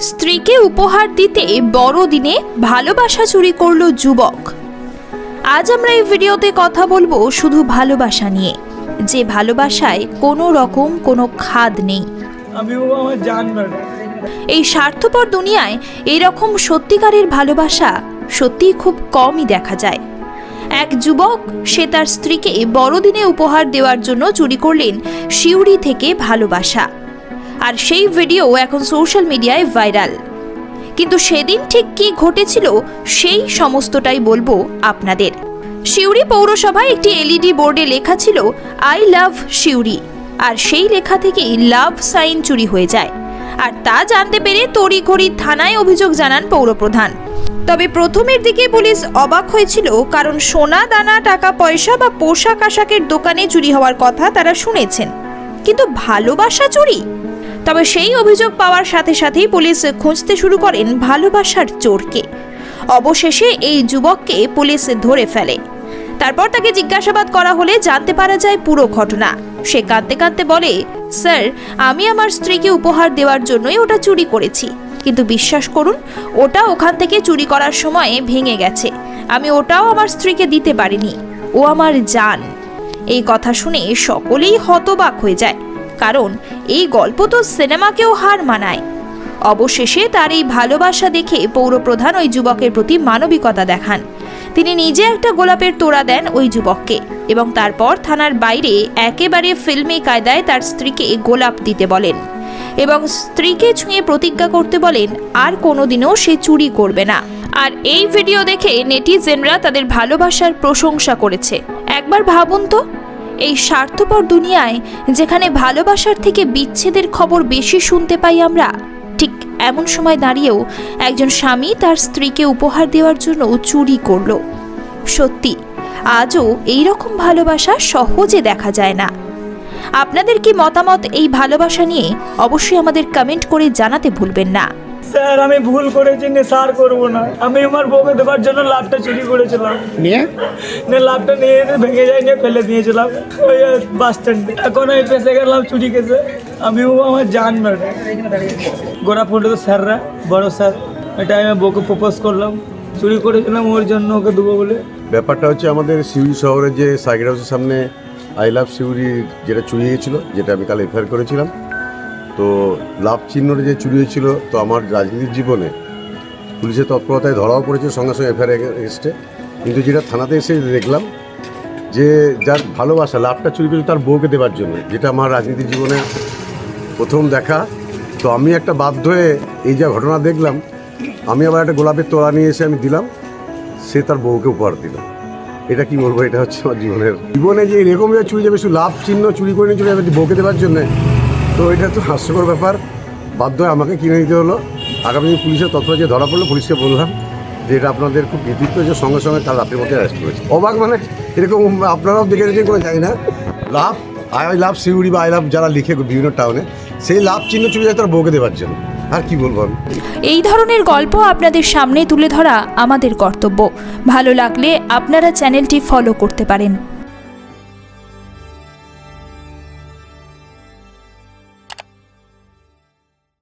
স্ত্রীকে উপহার দিতে বড়দিনে ভালোবাসা চুরি করল যুবক। আজ আমরা এই ভিডিওতে কথা বলব শুধু ভালোবাসা নিয়ে। যে ভালোবাসায় কোনো রকম কোনো খাদ নেই। এই স্বার্থপর দুনিয়ায় এরকম সত্যিকারের ভালোবাসা সত্যিই খুব কমই দেখা যায়। এক যুবক সে তার স্ত্রীকে বড়দিনে উপহার দেওয়ার জন্য চুরি করলেন শিউরি থেকে ভালোবাসা। আর সেই ভিডিও এখন সোশ্যাল মিডিয়ায় ভাইরাল কিন্তু সেদিন ঠিক কি ঘটেছিল, সেই সমস্তটাই বলব আপনাদের। শিউরি পৌরসভায় একটি এলইডি বোর্ডে লেখা ছিল আই লাভ শিউরি আর সেই লেখা থেকেই লাভ সাইন চুরি হয়ে যায়। আর তা জানতে পেরে তড়িঘড়ি থানায় অভিযোগ জানান পৌরপ্রধান। তবে প্রথমের দিকে পুলিশ অবাক হয়েছিল, কারণ সোনা, দানা, টাকা, পয়সা বা পোশাক আশাকের দোকানে চুরি হওয়ার কথা তারা শুনেছেন। কিন্তু ভালোবাসা চুরি? তবে সেই অভিযোগ পাওয়ার সাথে সাথেই পুলিশ খুঁজতে শুরু করেন ভালোবাসার চোরকে। অবশেষে এই যুবককে পুলিশ ধরে ফেলে। তারপর তাকে জিজ্ঞাসাবাদ করা হলে জানতে পারা যায় পুরো ঘটনা। সে কাঁদতে কাঁদতে বলে, স্যার, আমি আমার স্ত্রীকে উপহার দেওয়ার জন্যই ওটা চুরি করেছি। কিন্তু বিশ্বাস করুন, ওটা ওখান থেকে চুরি করার সময় ভেঙে গেছে। আমি ওটাও আমার স্ত্রীকে দিতে পারিনি। ও আমার জান। এই কথা শুনে সকলেই হতবাক হয়ে যায়। কারণ এই গল্প তো সিনেমাকেও হার মানায়। অবশেষে তার এই ভালোবাসা দেখে পৌরপ্রধান ওই যুবকের প্রতি মানবিকতা দেখান। তিনি নিজে একটা গোলাপের তোড়া দেন ওই যুবককে এবং তারপর থানার বাইরে একেবারে ফিল্মি কায়দায় তার স্ত্রীকে গোলাপ দিতে বলেন এবং স্ত্রীকে ছুঁয়ে প্রতিজ্ঞা করতে বলেন, আর কোনোদিনও সে চুরি করবে না। আর এই ভিডিও দেখে নেটিজেনরা তাদের ভালোবাসার প্রশংসা করেছে। একবার ভাবুন তো এই স্বার্থপর দুনিয়ায় যেখানে ভালোবাসার থেকে বিচ্ছেদের খবর বেশি শুনতে পাই আমরা, ঠিক এমন সময় দাঁড়িয়েও একজন স্বামী তার স্ত্রীকে উপহার দেওয়ার জন্য চুরি করল। সত্যি, আজও এই রকম ভালোবাসা সহজে দেখা যায় না। আপনাদের কি মতামত এই ভালোবাসা নিয়ে? অবশ্যই আমাদের কমেন্ট করে জানাতে ভুলবেন না। স্যার আমি ভুল করেছি নেশার করব না। আমি আমার বউকে দেওয়ার জন্য লাভটা চুরি করেছিলাম। নিয়ে? নে লাভটা নিয়ে ভেঙে যায় নিয়ে ফেলে দিয়েছিলাম। ওই বাস স্ট্যান্ডে এখন আমি ফেসে গেলাম চুরি কেসে আমি ও আমার জান ম্যাডাম গোড়া ফুটে তো স্যাররা বড় স্যার। এটা আমি বউকে প্রপোজ করলাম। চুরি করেছিলাম ওর জন্য ওকে দেবো বলে। ব্যাপারটা হচ্ছে আমাদের সিউড়ি শহরে যে সাইকেল হাউসের সামনে আই লাভ সিউড়ি যেটা চুরি হয়েছিল যেটা আমি কাল এফআইআর করেছিলাম। তো লাভ চিহ্নটা যে চুরি হয়েছিল, তো আমার রাজনীতির জীবনে পুলিশের তৎপরতায় ধরাও পড়েছে সঙ্গে সঙ্গে এফআইআর এগেস্টে কিন্তু যেটা থানাতে এসে দেখলাম যে যার ভালোবাসা, লাভটা চুরি করেছে তার বউকে দেওয়ার জন্য, যেটা আমার রাজনীতির জীবনে প্রথম দেখা। তো আমি একটা বাধ্য হয়ে এই যা ঘটনা দেখলাম, আমি আবার একটা গোলাপের তোলা নিয়ে এসে আমি দিলাম, সে তার বউকে উপহার দিল। এটা কি বলব? এটা হচ্ছে আমার জীবনের জীবনে যে এরকম চুরি যাবে, শুধু লাভ চিহ্ন চুরি করে নিয়ে চলে যাবে বউকে দেওয়ার জন্যে তো এটা তো হাস্যকর ব্যাপার। বাধ্য আমাকে কিনে নিতে হলো। আগামী পুলিশের তৎপর যে ধরা পড়ল, পুলিশকে বললাম যে এটা আপনাদের খুব কৃতিত্ব যে সঙ্গে সঙ্গে কাল রাতের মধ্যে অ্যারেস্ট করেছে। অবাক মানে এরকম আপনারাও দেখে রেখে কোনো জানি না। লাভ, আই লাভ সিউড়ি বা আই লাভ যারা লিখে বিভিন্ন টাউনে, সেই লাভ চিহ্ন চুরি যায় তার বউকে দেওয়ার জন্য। আর কি বলব আমি? এই ধরনের গল্প আপনাদের সামনে তুলে ধরা আমাদের কর্তব্য। ভালো লাগলে আপনারা চ্যানেলটি ফলো করতে পারেন।